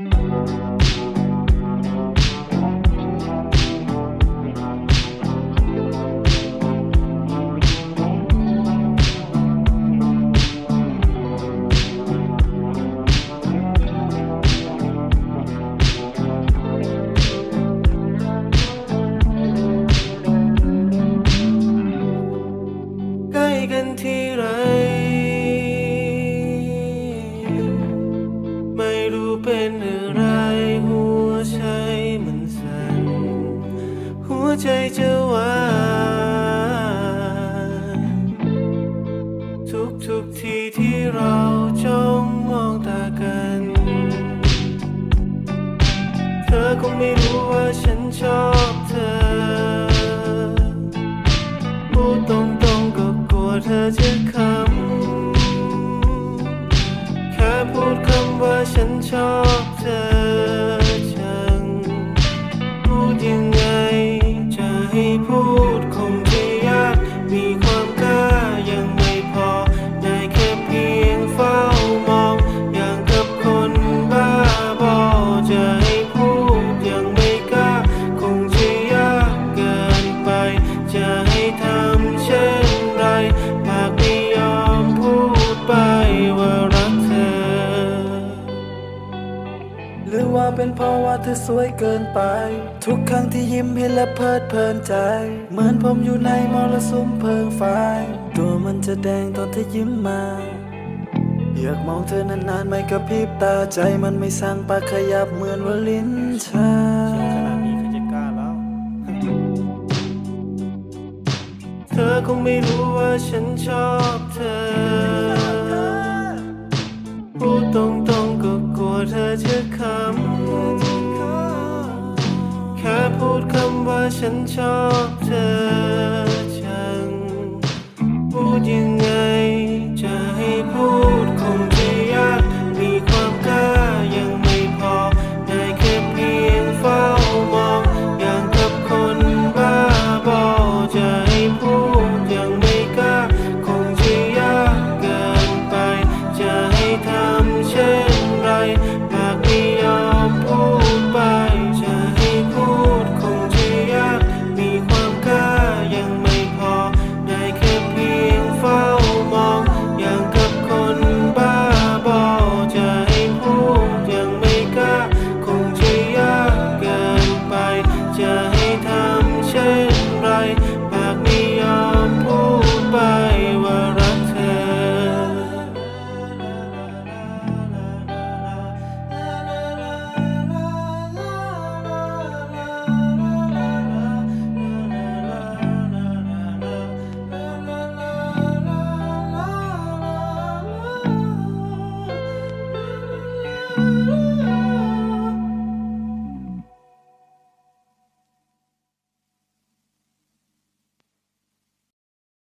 ใกล้กันที่ไร เป็นอะไรหัวใจมันสั่นหัวใจจะวา ว่ เป็นเพราะว่าเธอสวยเกินไป ทุกครั้งที่ยิ้มเห็นและเพลิดเพลินใจ เหมือนผมอยู่ในมรสุมเพลิงไฟตัวมันจะแดงตอนเธอยิ้มมา อยากมองเธอนานๆไม่กระพริบตาใจมันไม่สั่งปากขยับเหมือนว่าลิ้นชาขนาดนี้ใครจะกล้าแล้ว เธอคงไม่รู้ว่าฉันชอบเธอ พูดตรง เธอจะคำแค่พูดคำว่าฉันชอบเธอ